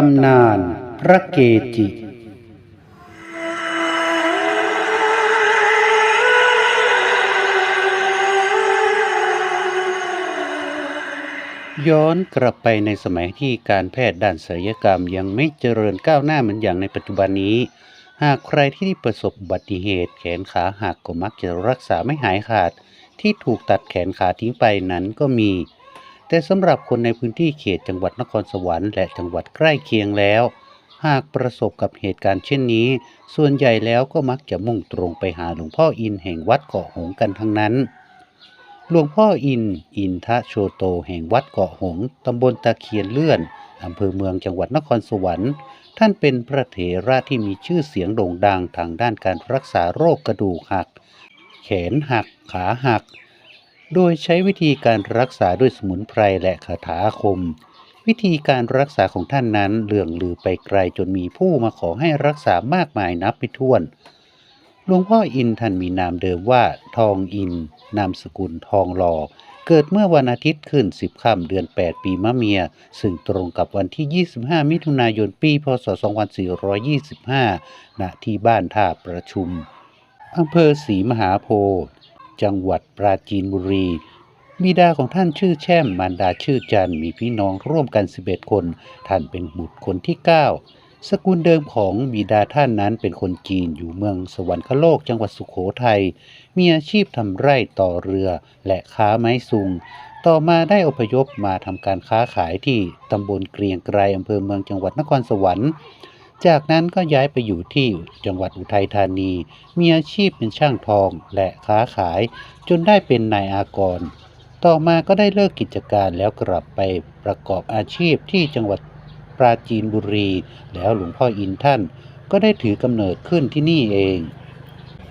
ตำนานพระเกจิ ย้อนกลับไปในสมัยที่การแพทย์ด้านศัลยกรรมยังไม่เจริญก้าวหน้าเหมือนอย่างในปัจจุบันนี้ หากใครที่ประสบอุบัติเหตุแขนขาหักก็มักจะรักษาไม่หายขาด ที่ถูกตัดแขนขาทิ้งไปนั้นก็มี แต่สำหรับคนในพื้นที่เขตจังหวัดนครสวรรค์และจังหวัดใกล้เคียงแล้ว หากประสบกับเหตุการณ์เช่นนี้ ส่วนใหญ่แล้วก็มักจะมุ่งตรงไปหาหลวงพ่ออินแห่งวัดเกาะหงกันทั้งนั้น หลวงพ่ออิน อินทะโชโตแห่งวัดเกาะหงตำบลตะเคียนเลื่อนอำเภอเมืองจังหวัดนครสวรรค์ ท่านเป็นพระเถระที่มีชื่อเสียงโด่งดังทางด้านการรักษาโรคกระดูกหัก แขนหัก ขาหัก โดยใช้วิธีการรักษาด้วยสมุนไพรและคาถาอาคม วิธีการรักษาของท่านนั้นเลื่องลือไปไกลจนมีผู้มาขอให้รักษามากมายนับไม่ถ้วน หลวงพ่ออินท่านมีนามเดิมว่าทองอิน นามสกุลทองหล่อเกิดเมื่อวันอาทิตย์ขึ้น 10ค่ำเดือน 8 ปีมะเมีย ซึ่งตรงกับวันที่ 25 มิถุนายน ปี พศ 2425 ณ ที่บ้านท่าประชุมอำเภอศรีมหาโพธิ์ จังหวัดปราจีนบุรี บิดาของท่านชื่อแช่มมารดาชื่อจันมีพี่น้องร่วมกัน 11 คน ท่านเป็นบุตรคนที่ 9 สกุลเดิมของบิดาท่านนั้นเป็นคนจีนอยู่เมืองสวรรคโลกจังหวัดสุขโขทัย มีอาชีพทำไร่ต่อเรือและค้าไม้ซุง ต่อมาได้อพยพมาทำการค้าขายที่ตำบลเกรียงไกรอำเภอเมืองจังหวัดนครสวรรค์ จากนั้นก็ย้ายไปอยู่ที่จังหวัดอุทัยธานี มีอาชีพเป็นช่างทองและค้าขาย จนได้เป็นนายอากร ต่อมาก็ได้เลิกกิจการแล้วกลับไปประกอบอาชีพที่จังหวัดปราจีนบุรี แล้วหลวงพ่ออินท่านก็ได้ถือกำเนิดขึ้นที่นี่เอง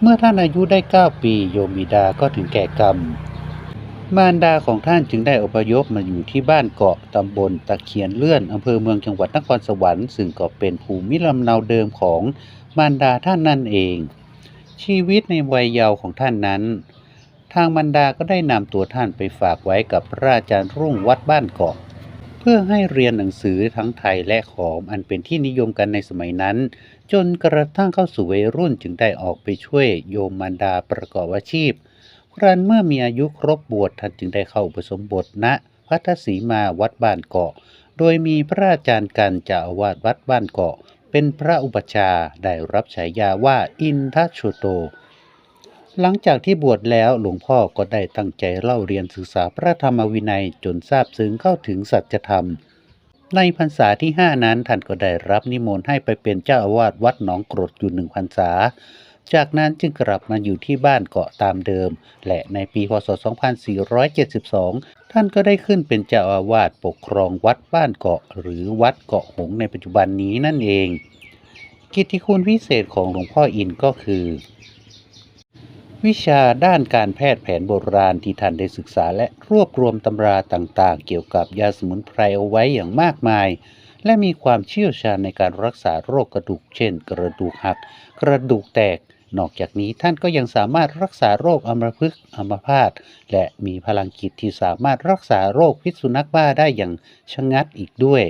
เมื่อท่านอายุได้ 9 ปีโยมบิดาก็ถึงแก่กรรม มารดาของท่านจึงได้อพยพมาอยู่ที่บ้านเกาะตำบลตะเคียนเลื่อนอำเภอเมืองจังหวัดนครสวรรค์ซึ่งก็เป็นภูมิลำเนาเดิมของมารดาท่านนั่นเอง ชีวิตในวัยเยาว์ของท่านนั้น ทางมารดาก็ได้นำตัวท่านไปฝากไว้กับพระอาจารย์รุ่งวัดบ้านเกาะ เพื่อให้เรียนหนังสือทั้งไทยและขอมอันเป็นที่นิยมกันในสมัยนั้น จนกระทั่งเข้าสู่วัยรุ่นจึงได้ออกไปช่วยโยมมารดาประกอบอาชีพ ครั้นเมื่อมีอายุครบบวชท่านจึงได้เข้าอุปสมบทณพัทสีมาวัดบ้านเกาะ โดยมีพระอาจารย์กันเจ้าอาวาสวัดบ้านเกาะ เป็นพระอุปชาได้รับฉายาว่าอินทชโต หลังจากที่บวชแล้วหลวงพ่อก็ได้ตั้งใจเล่าเรียนศึกษาพระธรรมวินัยจนทราบซึ้งเข้าถึงสัจธรรมในพรรษาที่5นั้นท่านก็ได้รับนิมนต์ให้ไปเป็นเจ้าอาวาสวัดหนองกรดอยู่หนึ่งพรรษา จากนั้นจึงกลับมาอยู่ที่บ้านเกาะตามเดิม และในปีพศ 2472 ท่านก็ได้ขึ้นเป็นเจ้าอาวาสปกครองวัดบ้านเกาะ หรือวัดเกาะหงในปัจจุบันนี้นั่นเอง กิตติคุณพิเศษของหลวงพ่ออินก็คือ วิชาด้านการแพทย์แผนโบราณที่ท่านได้ศึกษาและรวบรวมตำราต่างๆ เกี่ยวกับยาสมุนไพรเอาไว้อย่างมากมายและมีความเชี่ยวชาญในการรักษาโรคกระดูก เช่น กระดูกหัก กระดูกแตก นอกจากนี้ท่านก็ยังสามารถรักษาโรคอัมพฤกษ์อัมพาตและมีพลังจิตที่สามารถรักษาโรคพิษสุนัขบ้าได้อย่างชะงัดอีกด้วย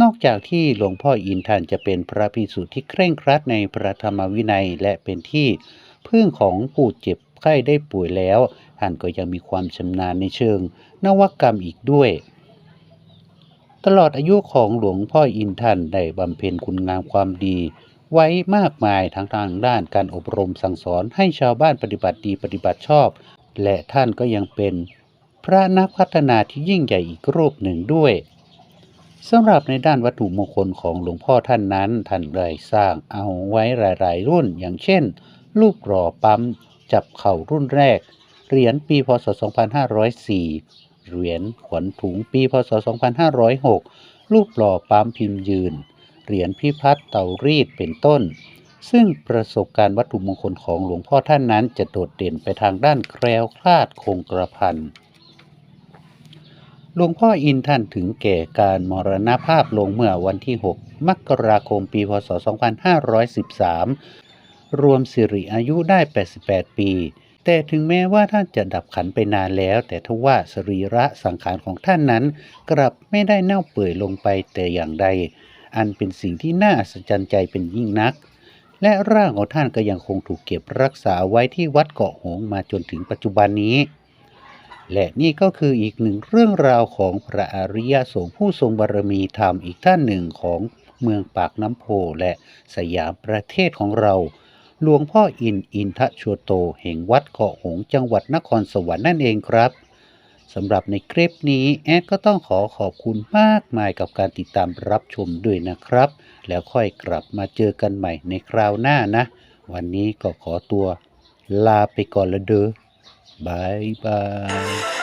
นอกจากที่หลวงพ่ออินท่านจะเป็นพระภิกษุที่เคร่งครัดในพระธรรมวินัยและเป็นที่พึ่งของผู้เจ็บไข้ได้ป่วยแล้ว ท่านก็ยังมีความชำนาญในเชิง นวกรรมอีกด้วยตลอดอายุของหลวงพ่ออินท่านได้บำเพ็ญคุณงามความดี ไว้มากมายทั้งทางด้านการอบรมสั่งสอนให้ชาวบ้านปฏิบัติดีปฏิบัติชอบ และท่านก็ยังเป็นพระนักพัฒนาที่ยิ่งใหญ่อีกรูปหนึ่งด้วยสำหรับในด้านวัตถุมงคลของหลวงพ่อท่านนั้นท่านได้สร้างเอาไว้หลาย ๆ รุ่น อย่างเช่นรูปหล่อปั๊มจับเข่ารุ่นแรก เหรียญปีพศ 2504 เหรียญขวัญถุงปีพศ 2506 รูปหล่อปั๊มพิมพ์ยืน เหรียญพิพัฒน์เต่ารีดเป็นต้น ซึ่งประสบการณ์วัตถุมงคลของหลวงพ่อท่านนั้นจะโดดเด่นไปทางด้านแคล้วคลาดคงกระพันหลวงพ่ออินท่านถึงแก่การมรณภาพลงเมื่อวันที่ 6 มกราคมปี พศ 2513 รวมสิริอายุได้ 88 ปี แต่ถึงแม้ว่าท่านจะดับขันไปนานแล้ว แต่ทว่าสรีระสังขารของท่านนั้น กลับไม่ได้เน่าเปื่อยลงไปแต่อย่างใด อันเป็นสิ่งที่น่าอัศจรรย์ใจเป็นยิ่งนัก และร่างของท่านก็ยังคงถูกเก็บรักษาไว้ที่วัดเกาะหงมาจนถึงปัจจุบันนี้ และนี่ก็คืออีกหนึ่งเรื่องราวของพระอริยสงฆ์ผู้ทรงบารมีธรรมอีกท่านหนึ่งของเมืองปากน้ำโพและสยามประเทศของเราหลวงพ่ออินอินทโชโตแห่งวัดเกาะหงจังหวัดนครสวรรค์นั่นเองครับ สำหรับในคลิปนี้แอดก็ต้องขอขอบคุณมากมายกับการติดตามรับชมด้วยนะครับ แล้วค่อยกลับมาเจอกันใหม่ในคราวหน้านะ วันนี้ก็ขอตัวลาไปก่อนละเด้อบายบาย